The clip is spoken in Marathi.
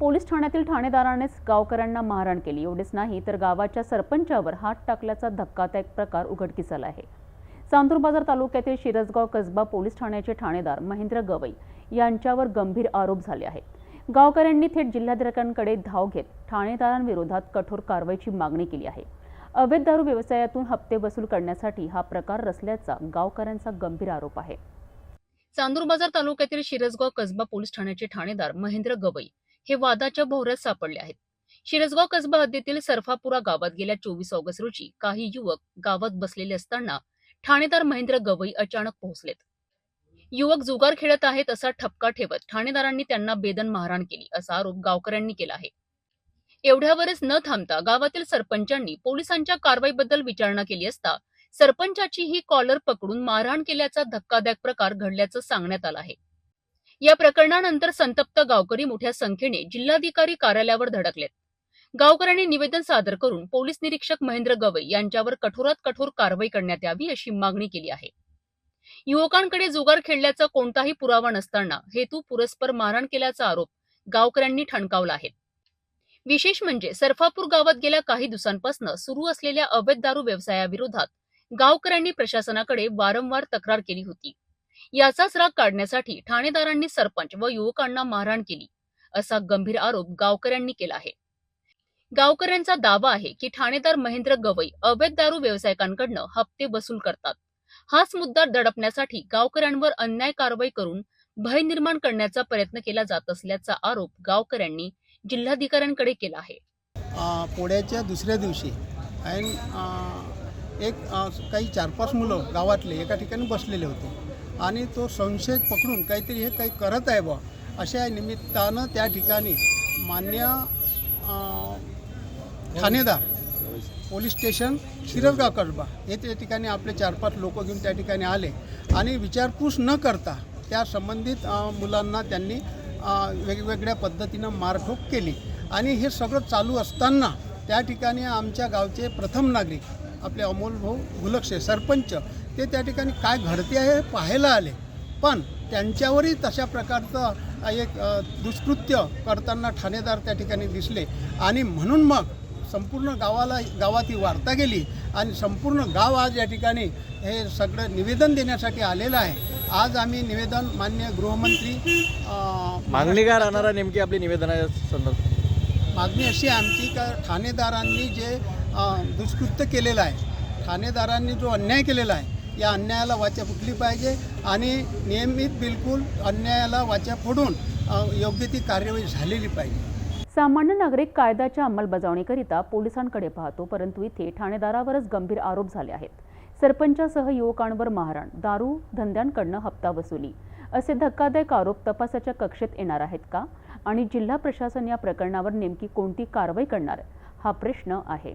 पोलीस ठाण्यातील ठाणेदारानेच गावकऱ्यांना मारहाण केली. एवढेच नाही तर गावाच्या सरपंचावर हात टाकल्याचा धक्कादायक प्रकार उघडकीस आला आहे. चांदूर बाजार तालुक्यातील शिरसगाव कसबा पोलीस ठाण्याचे ठाणेदार महेंद्र गवई यांच्यावर गंभीर आरोप झाले आहेत. गावकऱ्यांनी थेट जिल्हाधिकाऱ्यांकडे धाव घेत ठाणेदारांविरोधात कठोर कारवाईची मागणी केली आहे. अवैध दारू व्यवसायातून हप्ते वसूल करण्यासाठी हा प्रकार रचल्याचा गावकऱ्यांचा गंभीर आरोप आहे. चांदूर बाजार तालुक्यातील शिरसगाव कसबा पोलीस ठाण्याचे ठाणेदार महेंद्र गवई हे वादाच्या भोवऱ्यात सापडले आहेत. शिरसगाव कसबा हद्दीतील सरफापुरा गावात गेल्या चोवीस ऑगस्ट रोजी काही युवक गावात बसलेले असताना ठाणेदार महेंद्र गवई अचानक पोहोचलेत. युवक जुगार खेळत आहेत असा ठपका ठेवत ठाणेदारांनी त्यांना बेदन मारहाण केली असा आरोप गावकऱ्यांनी केला आहे. एवढ्यावरच न थांबता गावातील सरपंचांनी पोलिसांच्या कारवाईबद्दल विचारणा केली असता सरपंचाची ही कॉलर पकडून मारहाण केल्याचा धक्कादायक प्रकार घडल्याचं सांगण्यात आलं आहे. या प्रकरणानंतर संतप्त गावकरी मोठ्या संख्येने जिल्हाधिकारी कार्यालयावर धडकलेत. गावकऱ्यांनी निवेदन सादर करून पोलीस निरीक्षक महेंद्र गवई यांच्यावर कठोरात कठोर कारवाई करण्यात यावी अशी मागणी केली आहे. युवकांकडे जुगार खेळल्याचा कोणताही पुरावा नसताना हेतू पुरस्पर मारहाण केल्याचा आरोप गावकऱ्यांनी ठणकावला आहे. विशेष म्हणजे सरफापूर गावात गेल्या काही दिवसांपासून सुरू असलेल्या अवैध दारू व्यवसायाविरोधात गावकऱ्यांनी प्रशासनाकडे वारंवार तक्रार केली होती. याचाच राग काढण्यासाठी ठाणेदारांनी सरपंच व युवकांना मारहाण केली असा गंभीर आरोप गावकऱ्यांनी केला आहे. गावकऱ्यांचा दावा आहे की ठाणेदार महेंद्र गवई अवैध दारू व्यावसायिकांकडनं हप्ते वसूल करतात. हाच मुद्दा दडपण्यासाठी गावकऱ्यांवर अन्याय कारवाई करून भय निर्माण करण्याचा प्रयत्न केला जात असल्याचा आरोप गावकऱ्यांनी जिल्हाधिकाऱ्यांकडे केला आहे. पोळ्याच्या दुसऱ्या दिवशी आणि एक काही चार पाच मुलं गावातले एका ठिकाणी बसलेले होते. आणि तो संशय पकडून काहीतरी हे काही करत आहे बा अशा निमित्तानं त्या ठिकाणी मान्य ठाणेदार पोलीस स्टेशन शिरसगाव कडबा हे त्या ठिकाणी आपले चार पाच लोक घेऊन त्या ठिकाणी आले आणि विचारपूस न करता त्या संबंधित मुलांना त्यांनी वेगवेगळ्या पद्धतीनं मारठोक केली. आणि हे सगळं चालू असताना त्या ठिकाणी आमच्या गावचे प्रथम नागरिक आपले अमोल भाऊ गुलक्षे सरपंच. ते त्या ठिकाणी काय घडते आहे हे पाहायला आले. पण त्यांच्यावरही तशा प्रकारचं एक दुष्कृत्य करताना ठाणेदार त्या ठिकाणी दिसले. आणि म्हणून मग संपूर्ण गावाला गावात ही वार्ता गेली. आणि संपूर्ण गाव आज या ठिकाणी हे सगळं निवेदन देण्यासाठी आलेलं आहे. आज आम्ही निवेदन मान्य गृहमंत्री मागणी काय राहणार नेमकी आपली निवेदना संदर्भात? मागणी अशी आहे आमची का ठाणेदारांनी जे दुष्कृत्य केलेलं आहे ठाणेदारांनी जो अन्याय केलेला आहे या अन्यायाला वाचा फुटली पाहिजे आणि नियमित बिलकुल अन्यायाला वाचा फोडून योग्य ती कार्यवाही झालेली पाहिजे. सामान्य नागरिक कायद्याच्या अंमलबजावणीकरिता पोलिसांकडे पाहतो परंतु इथे ठाणेदारावरच गंभीर आरोप झाले आहेत. सरपंचासह युवकांवर मारहाण दारू धंद्यांकडनं हप्ता वसुली. असे धक्कादायक आरोप तपासाच्या कक्षेत येणार आहेत का? आणि जिल्हा प्रशासन या प्रकरणावर नेमकी कोणती कारवाई करणार हा प्रश्न आहे.